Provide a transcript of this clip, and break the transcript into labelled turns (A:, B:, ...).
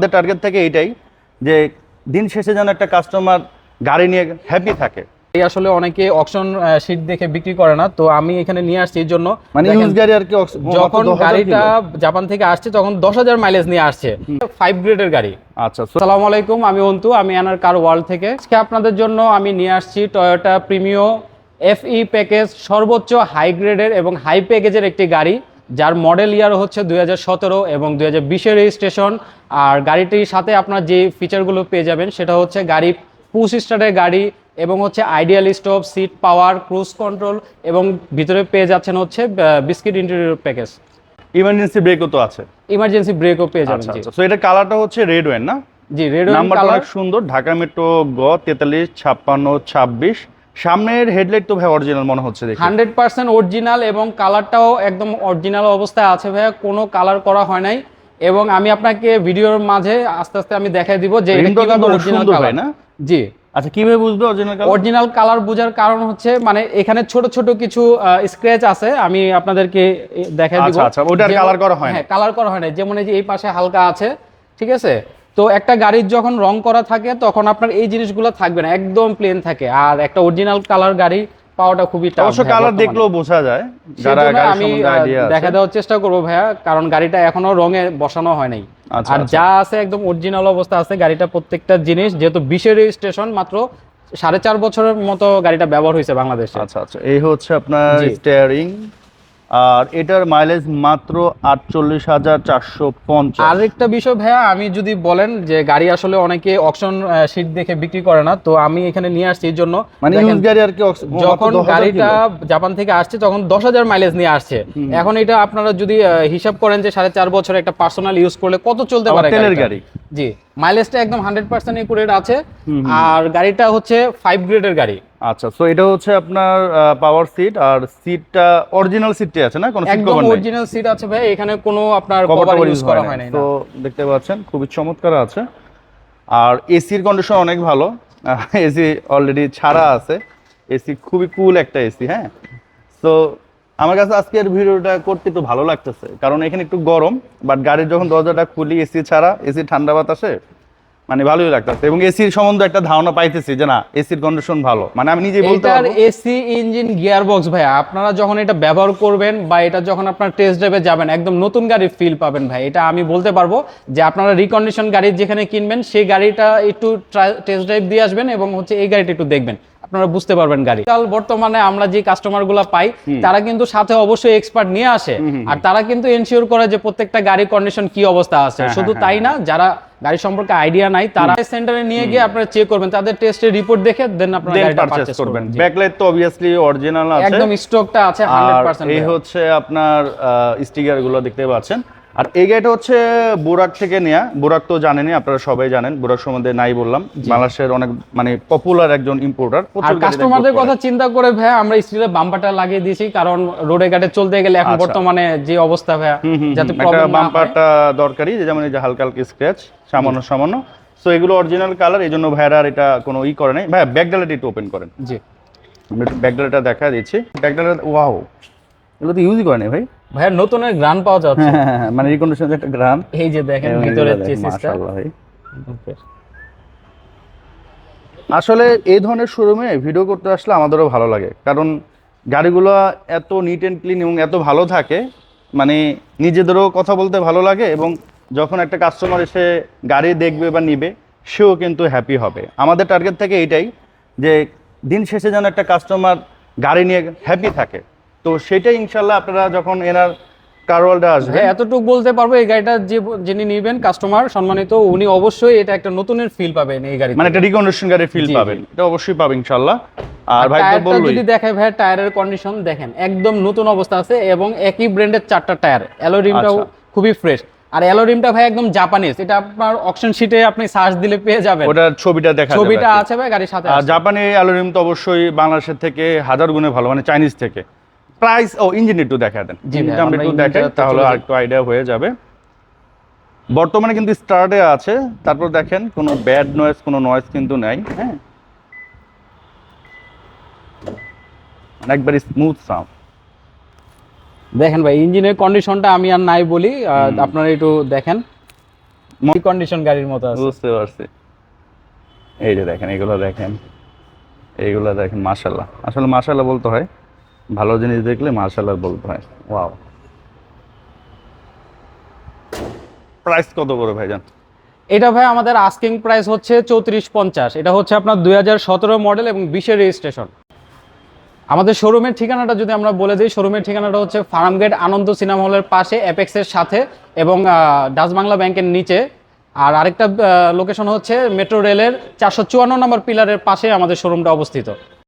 A: আমাদের টার্গেট থেকে এইটাই যে দিন শেষে যেন একটা কাস্টমার গাড়ি নিয়ে হ্যাপি থাকে।
B: এই আসলে অনেকে অকশন শিট দেখে বিক্রি করে না তো আমি এখানে নিয়ে আসছি এই জন্য।
A: মানে ইউজ গাড়ি আর কি
B: যখন গাড়িটা জাপান থেকে আসছে তখন দশ হাজার মাইলেজ নিয়ে আসছে। ফাইভ গ্রেডের গাড়ি।
A: আচ্ছা
B: আসসালামু আলাইকুম আমি অন্তু আমি এনার কার ওয়ার্ল্ড থেকে। আজকে আপনাদের জন্য আমি নিয়ে আসছি টয়োটা প্রিমিও এফই প্যাকেজ সর্বোচ্চ হাই গ্রেডের এবং হাই প্যাকেজের একটি গাড়ি। যার মডেল ইয়ার হচ্ছে দুই হাজার সতেরো এবং দুই হাজার বিশের রেজিস্ট্রেশন আর গাড়িটির সাথে আপনার যে ফিচারগুলো পেয়ে যাবেন সেটা হচ্ছে গাড়ি পুশ স্টার্টের গাড়ি এবং হচ্ছে ideal stop seat power cruise control এবং ভিতরে পেয়ে যাচ্ছেন হচ্ছে বিস্কিট ইন্টেরিয়র প্যাকেজ
A: ইমার্জেন্সি ব্রেকও তো আছে।
B: ইমার্জেন্সি ব্রেকও পেয়ে যাবেন
A: আচ্ছা
B: জি।
A: আচ্ছা। সো এটা কালারটা হচ্ছে রেড ওয়েন না?
B: জি রেড
A: নাম্বারটা
B: কালার
A: সুন্দর। ঢাকা মেট্রো গ তেতাল্লিশ ছাপ্পান্ন ছাব্বিশ। সামনের হেডলাইট তো ভাই অরিজিনাল মনে হচ্ছে দেখি।
B: হান্ড্রেড পার্সেন্ট অরিজিনাল এবং কালারটাও একদম অরিজিনাল অবস্থায় আছে ভাইয়া কোনো কালার করা হয় নাই। এবং আমি আপনাকে ভিডিওর মাঝে আস্তে আস্তে আমি দেখাই দিব যে এটা কীভাবে অরিজিনাল কালার
A: ভাই না?
B: জি।
A: আচ্ছা কীভাবে বুঝবে অরিজিনাল কালার
B: অরিজিনাল কালার বোঝার কারণ হচ্ছে মানে এখানে ছোট ছোট কিছু স্ক্র্যাচ আছে আমি আপনাদেরকে দেখাই দিব।
A: আচ্ছা, আচ্ছা, ওটার colour করা হয় না?
B: হ্যাঁ কালার করা হয় না যেমন এই যে এই পাশে হালকা আছে ঠিক আছে? তো একটা গাড়ির যখন রং করা থাকে তখন আপনার এই জিনিসগুলো থাকবে না একদম প্লেন থাকে। আর একটা অরিজিনাল কালার গাড়ি পাওয়াটা খুবই tough
A: অবশ্য কালার দেখলেও বোঝা যায় যারা সম্বন্ধে
B: দেখা দেওয়ার চেষ্টা করব ভাইয়া কারণ গাড়িটা এখনও রঙে বসানো হয় নাই।
A: আচ্ছা,
B: আর
A: আচ্ছা।
B: যা আছে একদম অরিজিনাল অবস্থা আছে গাড়িটা প্রত্যেকটা জিনিস যেহেতু বিশের রেজিস্ট্রেশন মাত্র সাড়ে চার বছরের মতো গাড়িটা ব্যবহার হয়েছে বাংলাদেশে।
A: আচ্ছা আচ্ছা। এই হচ্ছে আপনার। স্টিয়ারিং আর এটার মাইলেজ মাত্র আটচল্লিশ হাজার চারশো পঞ্চাশ।
B: আরেকটা বিষয় ভাইয়া আমি যদি বলেন যে গাড়ি আসলে অনেকে অকশন শিট দেখে বিক্রি করে না তো আমি এখানে নিয়ে আসছি এই জন্য।
A: মানে ইউজ গাড়ি আর কি
B: যখন গাড়িটা জাপান থেকে আসছে তখন দশ হাজার মাইলেজ নিয়ে আসছে। এখন এটা আপনারা যদি হিসাব করেন যে সাড়ে চার বছর একটা পার্সোনাল ইউজ করলে কত চলতে পারে
A: তেলের গাড়ি।
B: জি মাইলেজটা একদম হান্ড্রেড পার্সেন্ট একুরেট আছে। আর গাড়িটা হচ্ছে ফাইভ গ্রেডের গাড়ি।
A: আচ্ছা সো এটা হচ্ছে আপনার পাওয়ার সিট আর সিটটা অরিজিনাল সিটটি আছে না? কোনো সিট কভার নেই?
B: অরিজিনাল সিট আছে ভাই এখানে কোনো আপনার
A: কভার
B: ইউজ করা হয় নাই।
A: তো দেখতে পাচ্ছেন খুবই চমৎকার আছে। আর এসির কন্ডিশন অনেক ভালো। এসি অলরেডি ছাড়া আছে। এসি খুবই কুল একটা এসি হ্যাঁ? তো আমার কাছে আজকের ভিডিওটা করতে একটু ভালো লাগতেছে। কারণ এখানে একটু গরম বাট গাড়ির যখন দরজাটা খুলি এসি ছাড়া এসি ঠান্ডা বাতাসে মানে ভালোই লাগতেছে। এবং এসির সম্বন্ধে একটা ধারণা পাইতেছি যে না এসির কন্ডিশন ভালো। মানে আমি নিজেই বলতে পারব
B: এসি ইঞ্জিন গিয়ার বক্স ভাই আপনারা যখন এটা ব্যবহার করবেন বা এটা যখন আপনার টেস্ট ড্রাইভে যাবেন একদম নতুন গাড়ির ফিল পাবেন ভাই এটা আমি বলতে পারব যে আপনারা রিকন্ডিশন গাড়ি যেখানে কিনবেন সেই গাড়িটা একটু টেস্ট ড্রাইভ দিয়ে আসবেন এবং হচ্ছে এই গাড়িটা একটু দেখবেন। আপনারা বুঝতে পারবেন গাড়ি। কাল বর্তমানে আমরা যে কাস্টমারগুলা পাই তারা কিন্তু সাথে অবশ্যই এক্সপার্ট নিয়ে আসে। আর তারা কিন্তু এনশিওর করে যে প্রত্যেকটা গাড়ির কন্ডিশন কি অবস্থা আছে।
A: হ্যাঁ,
B: শুধু
A: হ্যাঁ,
B: তাই না যারা গাড়ি সম্পর্কে আইডিয়া নাই তারা সেন্টারে নিয়ে গিয়ে আপনারা চেক করবেন তাদের টেস্টের রিপোর্ট দেখে দেন আপনারা গাড়িটা
A: পারচেজ করবেন। ব্যাকলাইট তো অবিয়াসলি অরিজিনাল আছে।
B: একদম স্টকটা আছে
A: আর
B: 100%
A: এই হচ্ছে আপনার স্টিকারগুলো দেখতে পাচ্ছেন। আর এই গাড়িটা হচ্ছে বুরাক থেকে নেয়া। বুরাক তো জানেনই আপনারা সবাই জানেন। বুরাক সম্বন্ধে নাই বললাম। বাংলাদেশের অনেক মানে পপুলার একজন ইম্পোর্টার
B: আর কাস্টমারদের কথা চিন্তা করে ভাই আমরা স্টিলে বাম্পারটা লাগিয়ে দিয়েছি। কারণ রোডে ঘাটে চলতে গেলে এখন
A: আচ্ছা।
B: বর্তমানে যে অবস্থা ভাই যাতে প্রবলেম না
A: বাম্পারটা দরকারি যেমন এই যে হালকা হালকা স্ক্র্যাচ সামান্য সামান্য। সো এগুলো অরিজিনাল কালার এই জন্য ভাইয়ার আর এটা কোনো ই করে নাই। ভাইয়া ব্যাক ডালাটা একটু ওপেন করেন।
B: জি।
A: আমি একটু ব্যাক ডালাটা দেখা দিচ্ছি। ব্যাক ডালা ওয়াও এগুলো তো ইউজই করে নাই ভাই।
B: ভাইয়া নতুনের গ্রান পাওয়া যাচ্ছে।
A: হ্যাঁ, মানে রিকন্ডিশনের একটা গ্রাম।
B: এই যে দেখেন ভিতরে চেসিসটা
A: ভাই। আসলে এই ধরনের শোরুমে ভিডিও করতে আসলে আমাদেরও ভালো লাগে। কারণ গাড়িগুলো এত নিট অ্যান্ড ক্লিন এবং এত ভালো থাকে মানে নিজেদেরও কথা বলতে ভালো লাগে এবং যখন একটা কাস্টমার এসে গাড়ি দেখবে বা নিবে সেও কিন্তু হ্যাপি হবে। আমাদের টার্গেট থেকে এইটাই যে দিন শেষে যেন একটা কাস্টমার গাড়ি নিয়ে হ্যাপি থাকে। তো সেটাই ইনশাল্লাহ আপনারা যখন এনার কারওয়ালটা আসবে
B: হ্যাঁ এতটুকু বলতে পারব এই গাড়িটা যে যিনি নিবেন কাস্টমার সম্মানিত উনি অবশ্যই এটা একটা নতুনের ফিল পাবেন এই গাড়ি
A: মানে একটা রিকন্ডিশন গাড়ির ফিল পাবেন। এটা অবশ্যই পাবেন ইনশাল্লাহ। আর ভাই তো
B: টায়ারটা যদি দেখায় ভাই টায়ারের কন্ডিশন দেখেন একদম নতুন অবস্থা আছে এবং একই ব্র্যান্ডের চারটা টায়ার অ্যালোরিমটাও
A: আচ্ছা।
B: খুবই ফ্রেশ আর অ্যালোরিমটা ভাই একদম জাপানিজ এটা আপনার অকশন শিটে আপনি সার্চ দিলে পেয়ে যাবেন।
A: ওটার ছবিটা দেখা
B: ছবিটা আছে ভাই গাড়ির সাথে
A: আর। জাপানি অ্যালুমিনিয়াম তো অবশ্যই বাংলাদেশের থেকে হাজার গুণে ভালো মানে চাইনিজ থেকে। প্রাইস ও ইঞ্জিন একটু দেখা দেন। ইঞ্জিনটা আমরা একটু দেখাই তাহলে আর একটু আইডিয়া হয়ে যাবে। বর্তমানে কিন্তু স্টার্টে আছে তারপর দেখেন কোনো ব্যাড নয়েজ কোনো নয়েজ কিন্তু নাই হ্যাঁ। একবারে স্মুথ সাউন্ড
B: দেখেন ভাই ইঞ্জিনের কন্ডিশনটা আমি আর নাই বলি আপনারা একটু দেখেন। কন্ডিশন গাড়ির মতো আছে?
A: বুঝতে পারছি। এই যে দেখেন এগুলো দেখেন। এইগুলো দেখেন মাশাল্লাহ আসলে মাশাল্লাহ বলতে হয় ভালো জিনিস দেখলে মাশাল্লাহ বলতে হয়। ওয়াও প্রাইস কত করে ভাইজান?
B: এটা ভাই আমাদের আস্কিং প্রাইস হচ্ছে চৌত্রিশ পঞ্চাশ। এটা হচ্ছে আপনার দুই হাজার সতেরো মডেল এবং বিশের রেজিস্ট্রেশন আমাদের শোরুমের ঠিকানাটা যদি আমরা বলে দিই শোরুমের ঠিকানাটা হচ্ছে ফার্মগেট আনন্দ সিনেমা হলের পাশে অ্যাপেক্সের সাথে এবং ডাচ বাংলা ব্যাংকের নিচে। আর আরেকটা লোকেশন হচ্ছে মেট্রো রেলের চারশো চুয়ান্ন নম্বর পিলারের পাশে আমাদের শোরুমটা অবস্থিত।